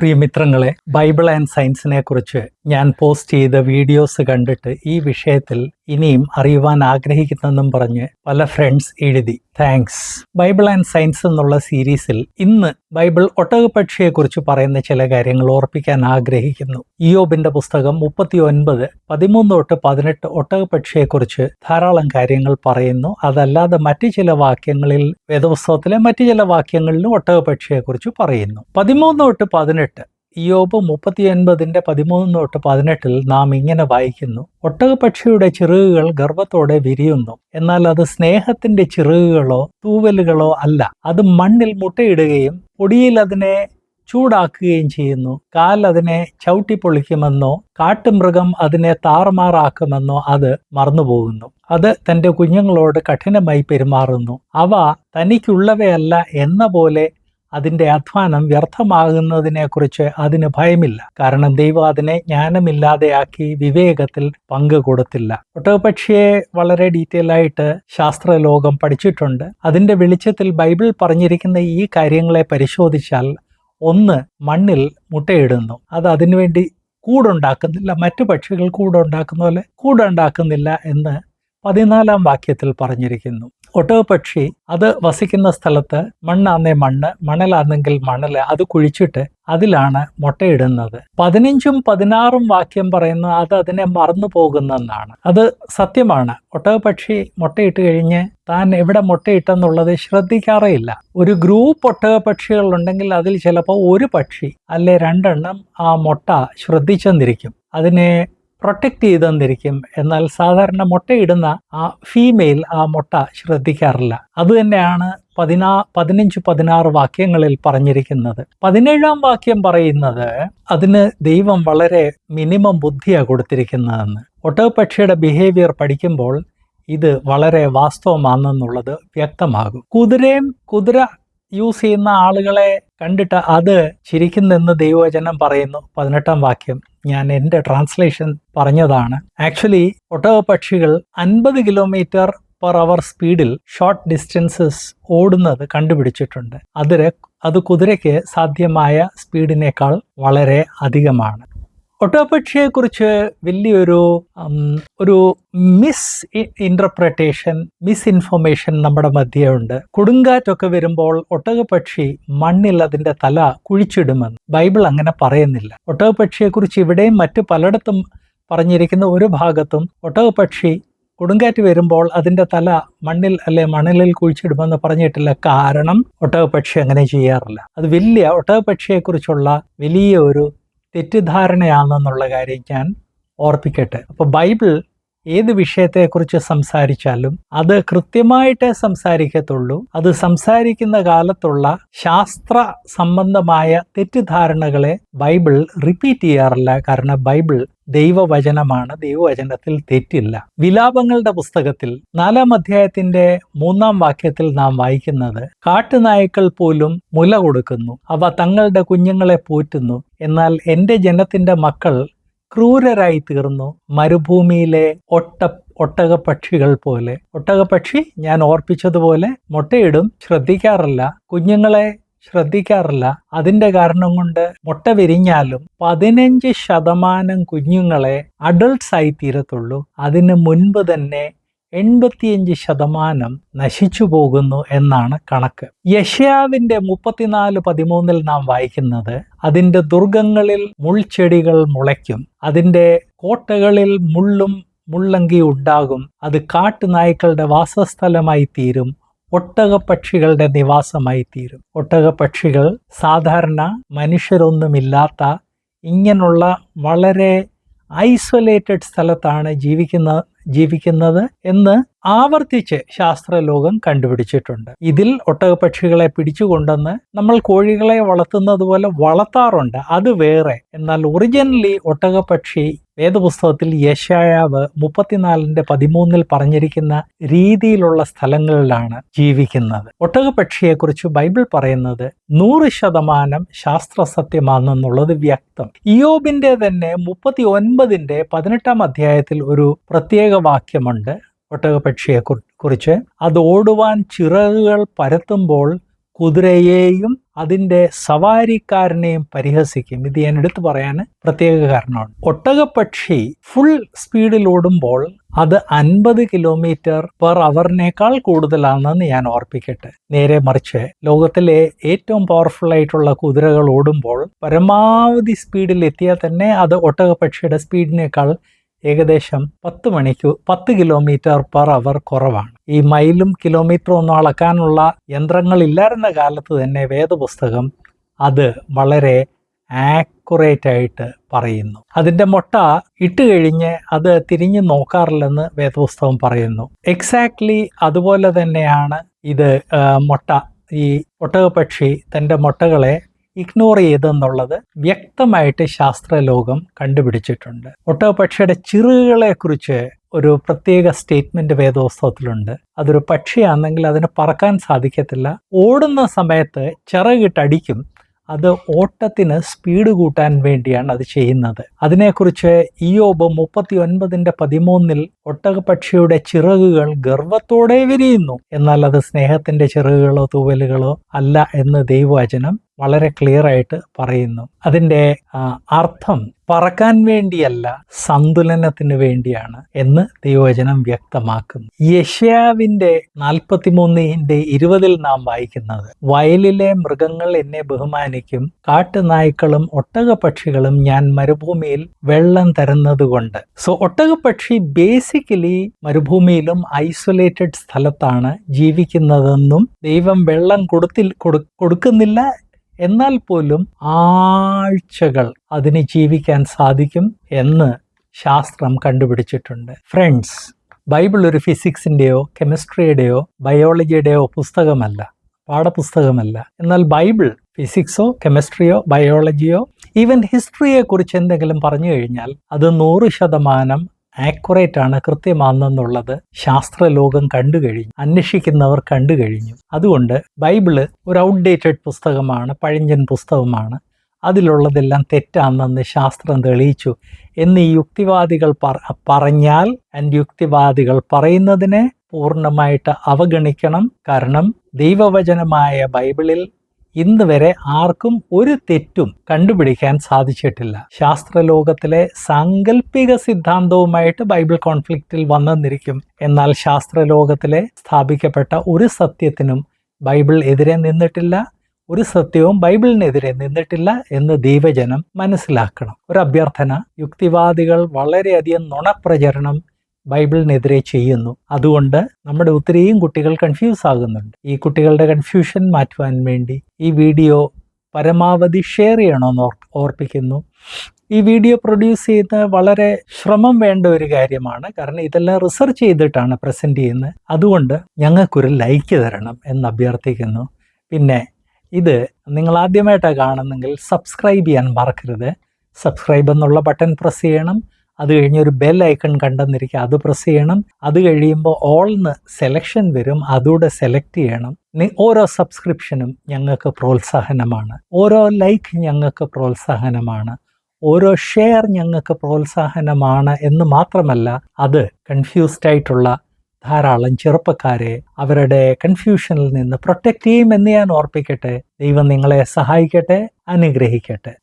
പ്രിയമിത്രങ്ങളെ Bible and സയൻസിനെ കുറിച്ച് ഞാൻ post ചെയ്ത വീഡിയോസ് കണ്ടിട്ട് ഈ വിഷയത്തിൽ ഇനിയും അറിയുവാൻ ആഗ്രഹിക്കുന്നെന്നും പറഞ്ഞ് പല ഫ്രണ്ട്സ് എഴുതി. താങ്ക്സ് ബൈബിൾ ആൻഡ് സയൻസ് എന്നുള്ള സീരീസിൽ ഇന്ന് ബൈബിൾ ഒട്ടകപക്ഷിയെക്കുറിച്ച് പറയുന്ന ചില കാര്യങ്ങൾ ഓർപ്പിക്കാൻ ആഗ്രഹിക്കുന്നു. ഇയോബിന്റെ പുസ്തകം മുപ്പത്തി ഒൻപത് പതിമൂന്ന് തൊട്ട് പതിനെട്ട് ഒട്ടകപക്ഷിയെക്കുറിച്ച് ധാരാളം കാര്യങ്ങൾ പറയുന്നു. അതല്ലാതെ മറ്റു ചില വാക്യങ്ങളിൽ വേദപുസ്തകത്തിലെ മറ്റു ചില വാക്യങ്ങളിലും ഒട്ടകപക്ഷിയെക്കുറിച്ച് പറയുന്നു. പതിമൂന്ന് തൊട്ട് പതിനെട്ട് ഇയോബ് മുപ്പത്തിയൊൻപതിന്റെ പതിമൂന്ന് തൊട്ട് പതിനെട്ടിൽ നാം ഇങ്ങനെ വായിക്കുന്നു. ഒട്ടകപക്ഷിയുടെ ചിറകുകൾ ഗർഭത്തോടെ വിരിയുന്നു. എന്നാൽ അത് സ്നേഹത്തിന്റെ ചിറകുകളോ തൂവലുകളോ അല്ല. അത് മണ്ണിൽ മുട്ടയിടുകയും പൊടിയിൽ അതിനെ ചൂടാക്കുകയും ചെയ്യുന്നു. കാൽ അതിനെ ചവിട്ടിപ്പൊളിക്കുമെന്നോ കാട്ടുമൃഗം അതിനെ താറുമാറാക്കുമെന്നോ അത് മറന്നുപോകുന്നു. അത് തന്റെ കുഞ്ഞുങ്ങളോട് കഠിനമായി പെരുമാറുന്നു. അവ തനിക്കുള്ളവയല്ല എന്ന പോലെ അതിന്റെ അധ്വാനം വ്യർത്ഥമാകുന്നതിനെക്കുറിച്ച് അതിന് ഭയമില്ല. കാരണം ദൈവം അതിനെ ജ്ഞാനമില്ലാതെയാക്കി വിവേകത്തിൽ പങ്ക് കൊടുത്തില്ല. ഒട്ടകപക്ഷിയെ വളരെ ഡീറ്റെയിൽ ആയിട്ട് ശാസ്ത്രലോകം പഠിച്ചിട്ടുണ്ട്. അതിന്റെ വെളിച്ചത്തിൽ ബൈബിൾ പറഞ്ഞിരിക്കുന്ന ഈ കാര്യങ്ങളെ പരിശോധിച്ചാൽ ഒന്ന് മണ്ണിൽ മുട്ടയിടുന്നു. അത് അതിനുവേണ്ടി കൂടുണ്ടാക്കുന്നില്ല. മറ്റു പക്ഷികൾ കൂടുണ്ടാക്കുന്ന പോലെ കൂടുണ്ടാക്കുന്നില്ല എന്ന് പതിനാലാം വാക്യത്തിൽ പറഞ്ഞിരിക്കുന്നു. ഒട്ടകപക്ഷി അത് വസിക്കുന്ന സ്ഥലത്ത് മണ്ണാന്നേ മണ്ണ് മണലാണെങ്കിൽ മണൽ അത് കുഴിച്ചിട്ട് അതിലാണ് മുട്ടയിടുന്നത്. പതിനഞ്ചും പതിനാറും വാക്യം പറയുന്ന അത് അതിനെ മറന്നു പോകുന്നെന്നാണ്. അത് സത്യമാണ്. ഒട്ടകപക്ഷി മുട്ടയിട്ട് കഴിഞ്ഞ് താൻ എവിടെ മുട്ടയിട്ടെന്നുള്ളത് ശ്രദ്ധിക്കാറേയില്ല. ഒരു ഗ്രൂപ്പ് ഒട്ടകപക്ഷികൾ ഉണ്ടെങ്കിൽ അതിൽ ചിലപ്പോൾ ഒരു പക്ഷി അല്ലെ രണ്ടെണ്ണം ആ മുട്ട ശ്രദ്ധിച്ചെന്നിരിക്കും. അതിനെ പ്രൊട്ടക്റ്റ് ചെയ്തെന്നിരിക്കും എന്നാൽ സാധാരണ മുട്ടയിടുന്ന ആ ഫീമെയിൽ ആ മുട്ട ശ്രദ്ധിക്കാറില്ല. അതുതന്നെയാണ് പതിനാ പതിനഞ്ച് പതിനാറ് വാക്യങ്ങളിൽ പറഞ്ഞിരിക്കുന്നത്. പതിനേഴാം വാക്യം പറയുന്നത് അതിന് ദൈവം വളരെ മിനിമം ബുദ്ധിയാണ് കൊടുത്തിരിക്കുന്നതെന്ന്. ഒട്ടകപക്ഷിയുടെ ബിഹേവിയർ പഠിക്കുമ്പോൾ ഇത് വളരെ വാസ്തവമാണെന്നുള്ളത് വ്യക്തമാകും. കുതിരയും കുതിര യൂസ് ചെയ്യുന്ന ആളുകളെ കണ്ടിട്ട് അത് ചിരിക്കുന്നെന്ന് ദൈവവചനം പറയുന്നു. പതിനെട്ടാം വാക്യം. ഞാൻ എന്റെ ട്രാൻസ്ലേഷൻ പറഞ്ഞതാണ്. ആക്ച്വലി ഒട്ടക പക്ഷികൾ അൻപത് കിലോമീറ്റർ പെർ അവർ സ്പീഡിൽ ഷോർട്ട് ഡിസ്റ്റൻസസ് ഓടുന്നത് കണ്ടുപിടിച്ചിട്ടുണ്ട്. അതിന് അത് കുതിരയ്ക്ക് സാധ്യമായ സ്പീഡിനേക്കാൾ വളരെ അധികമാണ്. ഒട്ടകപക്ഷിയെക്കുറിച്ച് വലിയൊരു ഒരു മിസ് ഇന്റർപ്രറ്റേഷൻ മിസ് ഇൻഫർമേഷൻ നമ്മുടെ മധ്യയുണ്ട് കൊടുങ്കാറ്റൊക്കെ വരുമ്പോൾ ഒട്ടകപക്ഷി മണ്ണിൽ അതിന്റെ തല കുഴിച്ചിടുമെന്ന്. ബൈബിൾ അങ്ങനെ പറയുന്നില്ല. ഒട്ടകപക്ഷിയെക്കുറിച്ച് ഇവിടെയും മറ്റു പലയിടത്തും പറഞ്ഞിരിക്കുന്ന ഒരു ഭാഗത്തും ഒട്ടകപക്ഷി കൊടുങ്കാറ്റ് വരുമ്പോൾ അതിന്റെ തല മണ്ണിൽ അല്ലെ മണലിൽ കുഴിച്ചിടുമെന്ന് പറഞ്ഞിട്ടില്ല. കാരണം ഒട്ടകപക്ഷി അങ്ങനെ ചെയ്യാറില്ല. അത് വലിയ ഒട്ടകപക്ഷിയെക്കുറിച്ചുള്ള വലിയ ഒരു തെറ്റിദ്ധാരണയാണെന്നുള്ള കാര്യം ഞാൻ ഓർപ്പിക്കട്ടെ. അപ്പോൾ ബൈബിൾ ഏത് വിഷയത്തെക്കുറിച്ച് സംസാരിച്ചാലും അത് കൃത്യമായിട്ടേ സംസാരിക്കത്തുള്ളൂ. അത് സംസാരിക്കുന്ന കാലത്തുള്ള ശാസ്ത്ര സംബന്ധമായ തെറ്റിദ്ധാരണകളെ ബൈബിൾ റിപ്പീറ്റ് ചെയ്യാറില്ല. കാരണം ബൈബിൾ ദൈവവചനമാണ്. ദൈവവചനത്തിൽ തെറ്റില്ല. വിലാപങ്ങളുടെ പുസ്തകത്തിൽ നാലാം അധ്യായത്തിന്റെ മൂന്നാം വാക്യത്തിൽ നാം വായിക്കുന്നത് കാട്ടുനായ്ക്കൾ പോലും മുല കൊടുക്കുന്നു. അവ തങ്ങളുടെ കുഞ്ഞുങ്ങളെ പോറ്റുന്നു. എന്നാൽ എന്റെ ജനത്തിന്റെ മക്കൾ ക്രൂരരായി തീർന്നു മരുഭൂമിയിലെ ഒട്ട ഒട്ടകപ്പക്ഷികൾ പോലെ. ഒട്ടകപ്പക്ഷി ഞാൻ ഓർപ്പിച്ചതുപോലെ മുട്ടയിടും ശ്രദ്ധിക്കാറില്ല. കുഞ്ഞുങ്ങളെ ശ്രദ്ധിക്കാറില്ല. അതിന്റെ കാരണം കൊണ്ട് മുട്ട വിരിഞ്ഞാലും പതിനഞ്ച് ശതമാനം കുഞ്ഞുങ്ങളെ അഡൾട്ട്സ് ആയി തീരത്തുള്ളൂ. അതിന് മുൻപ് തന്നെ എൺപത്തിയഞ്ച് ശതമാനം നശിച്ചു പോകുന്നു എന്നാണ് കണക്ക്. യഷ്യാവിന്റെ മുപ്പത്തിനാല് പതിമൂന്നിൽ നാം വായിക്കുന്നത് അതിന്റെ ദുർഗങ്ങളിൽ മുൾച്ചെടികൾ മുളയ്ക്കും അതിന്റെ കോട്ടകളിൽ മുള്ളും മുള്ളങ്കി ഉണ്ടാകും അത് കാട്ടുനായ്ക്കളുടെ വാസസ്ഥലമായി തീരും ഒട്ടകപ്പക്ഷികളുടെ നിവാസമായി തീരും. ഒട്ടകപ്പക്ഷികൾ സാധാരണ മനുഷ്യരൊന്നുമില്ലാത്ത ഇങ്ങനെയുള്ള വളരെ ഐസൊലേറ്റഡ് സ്ഥലത്താണ് ജീവിക്കുന്ന ജീവിക്കുന്നത് എന്ന് ആവർത്തിച്ച് ശാസ്ത്രലോകം കണ്ടുപിടിച്ചിട്ടുണ്ട്. ഇതിൽ ഒട്ടകപക്ഷികളെ പിടിച്ചുകൊണ്ടെന്ന് നമ്മൾ കോഴികളെ വളർത്തുന്നത് പോലെ വളർത്താറുണ്ട്. അത് വേറെ. എന്നാൽ ഒറിജിനലി ഒട്ടകപ്പക്ഷി വേദപുസ്തകത്തിൽ യശായാവ് മുപ്പത്തിനാലിന്റെ പതിമൂന്നിൽ പറഞ്ഞിരിക്കുന്ന രീതിയിലുള്ള സ്ഥലങ്ങളിലാണ് ജീവിക്കുന്നത്. ഒട്ടകപക്ഷിയെക്കുറിച്ച് ബൈബിൾ പറയുന്നത് നൂറ് ശതമാനം ശാസ്ത്ര സത്യമാണെന്നുള്ളത് വ്യക്തം. ഇയോബിന്റെ തന്നെ മുപ്പത്തി ഒൻപതിന്റെ പതിനെട്ടാം അധ്യായത്തിൽ ഒരു പ്രത്യേക വാക്യമുണ്ട്. ഒട്ടകപക്ഷിയെ കുറിച്ച് അത് ഓടുവാൻ ചിറകുകൾ പരത്തുമ്പോൾ കുതിരയെയും അതിന്റെ സവാരിക്കാരനെയും പരിഹസിക്കും. ഇത് ഞാൻ എടുത്തു പറയാൻ പ്രത്യേക കാരണമാണ്. ഒട്ടകപ്പക്ഷി ഫുൾ സ്പീഡിൽ ഓടുമ്പോൾ അത് അൻപത് കിലോമീറ്റർ പെർ അവറിനേക്കാൾ കൂടുതലാണെന്ന് ഞാൻ ഓർപ്പിക്കട്ടെ. നേരെ മറിച്ച് ലോകത്തിലെ ഏറ്റവും പവർഫുൾ ആയിട്ടുള്ള കുതിരകൾ ഓടുമ്പോൾ പരമാവധി സ്പീഡിൽ എത്തിയാൽ തന്നെ അത് ഒട്ടകപ്പക്ഷിയുടെ സ്പീഡിനേക്കാൾ ഏകദേശം പത്ത് മണിക്ക് പത്ത് കിലോമീറ്റർ പെർ അവർ കുറവാണ്. ഈ മൈലും കിലോമീറ്ററും ഒന്നും അളക്കാനുള്ള യന്ത്രങ്ങൾ ഇല്ലായിരുന്ന കാലത്ത് തന്നെ വേദപുസ്തകം അത് വളരെ ആക്യുറേറ്റ് ആയിട്ട് പറയുന്നു. അതിന്റെ മുട്ട ഇട്ട് കഴിഞ്ഞ് അത് തിരിഞ്ഞു നോക്കാറില്ലെന്ന് വേദപുസ്തകം പറയുന്നു. എക്സാക്ട്ലി അതുപോലെ തന്നെയാണ് ഇത് മൊട്ട മുട്ട. ഈ ഒട്ടകപക്ഷി തന്റെ മുട്ടകളെ ഇഗ്നോർ ചെയ്തെന്നുള്ളത് വ്യക്തമായിട്ട് ശാസ്ത്രലോകം കണ്ടുപിടിച്ചിട്ടുണ്ട്. ഒട്ടകപക്ഷിയുടെ ചിറകുകളെക്കുറിച്ച് ഒരു പ്രത്യേക സ്റ്റേറ്റ്മെന്റ് വേദോത്സവത്തിലുണ്ട് അതൊരു പക്ഷിയാണെങ്കിൽ അതിന് പറക്കാൻ സാധിക്കത്തില്ല. ഓടുന്ന സമയത്ത് ചിറകിട്ടടിക്കും. അത് ഓട്ടത്തിന് സ്പീഡ് കൂട്ടാൻ വേണ്ടിയാണ് അത് ചെയ്യുന്നത്. അതിനെക്കുറിച്ച് ഇയോബ് മുപ്പത്തി ഒൻപതിന്റെ പതിമൂന്നിൽ ഒട്ടകപക്ഷിയുടെ ചിറകുകൾ ഗർവത്തോടെ വിരിയുന്നു. എന്നാൽ അത് സ്നേഹത്തിന്റെ ചിറകുകളോ തൂവലുകളോ അല്ല എന്ന് ദൈവവചനം വളരെ ക്ലിയർ ആയിട്ട് പറയുന്നു. അതിന്റെ അർത്ഥം പറക്കാൻ വേണ്ടിയല്ല സന്തുലനത്തിന് വേണ്ടിയാണ് എന്ന് ദൈവവചനം വ്യക്തമാക്കുന്നു. യഷ്യാവിന്റെ നാൽപ്പത്തിമൂന്നിന്റെ ഇരുപതിൽ നാം വായിക്കുന്നത് വയലിലെ മൃഗങ്ങൾ എന്നെ ബഹുമാനിക്കും കാട്ടുനായ്ക്കളും ഒട്ടകപക്ഷികളും ഞാൻ മരുഭൂമിയിൽ വെള്ളം തരുന്നത് കൊണ്ട് സോ ഒട്ടകപക്ഷി ബേസിക്കലി മരുഭൂമിയിലും ഐസൊലേറ്റഡ് സ്ഥലത്താണ് ജീവിക്കുന്നതെന്നും ദൈവം വെള്ളം കൊടുത്തിൽ കൊടുക്കുന്നില്ല എന്നാൽ പോലും ആഴ്ചകൾ അതിന് ജീവിക്കാൻ സാധിക്കും എന്ന് ശാസ്ത്രം കണ്ടുപിടിച്ചിട്ടുണ്ട്. ഫ്രണ്ട്സ് ബൈബിൾ ഒരു ഫിസിക്സിന്റെയോ കെമിസ്ട്രിയുടെയോ ബയോളജിയുടെയോ പുസ്തകമല്ല പാഠപുസ്തകമല്ല. എന്നാൽ ബൈബിൾ ഫിസിക്സോ കെമിസ്ട്രിയോ ബയോളജിയോ ഈവൻ ഹിസ്റ്ററിയെക്കുറിച്ച് എന്തെങ്കിലും പറഞ്ഞു കഴിഞ്ഞാൽ അത് നൂറ് ശതമാനം ആക്യുറേറ്റ് ആണ് കൃത്യമാണെന്നുള്ളത് ശാസ്ത്രലോകം കണ്ടു കഴിഞ്ഞു അന്വേഷിക്കുന്നവർ കണ്ടു കഴിഞ്ഞു. അതുകൊണ്ട് ബൈബിൾ ഒരു ഔട്ട്ഡേറ്റഡ് പുസ്തകമാണ് പഴഞ്ചൻ പുസ്തകമാണ്. അതിലുള്ളതെല്ലാം തെറ്റാണെന്ന് ശാസ്ത്രം തെളിയിച്ചു. എന്ന് യുക്തിവാദികൾ പറഞ്ഞാൽ ആൻഡ് യുക്തിവാദികൾ പറയുന്നതിനെ പൂർണമായിട്ട് അവഗണിക്കണം. കാരണം ദൈവവചനമായ ബൈബിളിൽ ഇന്ന് വരെ ആർക്കും ഒരു തെറ്റും കണ്ടുപിടിക്കാൻ സാധിച്ചിട്ടില്ല. ശാസ്ത്രലോകത്തിലെ സാങ്കല്പിക സിദ്ധാന്തവുമായിട്ട് ബൈബിൾ കോൺഫ്ലിക്റ്റിൽ വന്നെന്നിരിക്കും എന്നാൽ ശാസ്ത്രലോകത്തിലെ സ്ഥാപിക്കപ്പെട്ട ഒരു സത്യത്തിനും ബൈബിൾ എതിരെ നിന്നിട്ടില്ല ഒരു സത്യവും ബൈബിളിനെതിരെ നിന്നിട്ടില്ല എന്ന് ദൈവജനം മനസ്സിലാക്കണം. ഒരു അഭ്യർത്ഥന യുക്തിവാദികൾ വളരെയധികം നുണപ്രചരണം ബൈബിളിനെതിരെ ചെയ്യുന്നു. അതുകൊണ്ട് നമ്മുടെ ഒത്തിരിയും കുട്ടികൾ കൺഫ്യൂസ് ആകുന്നുണ്ട്. ഈ കുട്ടികളുടെ കൺഫ്യൂഷൻ മാറ്റുവാൻ വേണ്ടി ഈ വീഡിയോ പരമാവധി ഷെയർ ചെയ്യണമെന്ന് ഓർപ്പിക്കുന്നു. ഈ വീഡിയോ പ്രൊഡ്യൂസ് ചെയ്യുന്ന വളരെ ശ്രമം വേണ്ട ഒരു കാര്യമാണ്. കാരണം ഇതെല്ലാം റിസർച്ച് ചെയ്തിട്ടാണ് പ്രസന്റ് ചെയ്യുന്നത്. അതുകൊണ്ട് ഞങ്ങൾക്കൊരു ലൈക്ക് തരണം എന്ന് അഭ്യർത്ഥിക്കുന്നു. പിന്നെ ഇത് നിങ്ങൾ ആദ്യമായിട്ടാണ് കാണുന്നെങ്കിൽ സബ്സ്ക്രൈബ് ചെയ്യാൻ മറക്കരുത്. സബ്സ്ക്രൈബ് എന്നുള്ള ബട്ടൺ പ്രസ് ചെയ്യണം. അത് കഴിഞ്ഞ് ഒരു ബെൽ ഐക്കൺ കണ്ടെന്നിരിക്കുക. അത് പ്രസ് ചെയ്യണം. അത് കഴിയുമ്പോൾ ഓൾന്ന് സെലക്ഷൻ വരും. അതുകൂടെ സെലക്ട് ചെയ്യണം. ഓരോ സബ്സ്ക്രിപ്ഷനും ഞങ്ങൾക്ക് പ്രോത്സാഹനമാണ്. ഓരോ ലൈക്ക് ഞങ്ങൾക്ക് പ്രോത്സാഹനമാണ്. ഓരോ ഷെയർ ഞങ്ങൾക്ക് പ്രോത്സാഹനമാണ് എന്ന് മാത്രമല്ല അത് കൺഫ്യൂസ്ഡ് ആയിട്ടുള്ള ധാരാളം ചെറുപ്പക്കാരെ അവരുടെ കൺഫ്യൂഷനിൽ നിന്ന് പ്രൊട്ടക്റ്റ് ചെയ്യുമെന്ന് ഞാൻ ഓർപ്പിക്കട്ടെ. ദൈവം നിങ്ങളെ സഹായിക്കട്ടെ അനുഗ്രഹിക്കട്ടെ.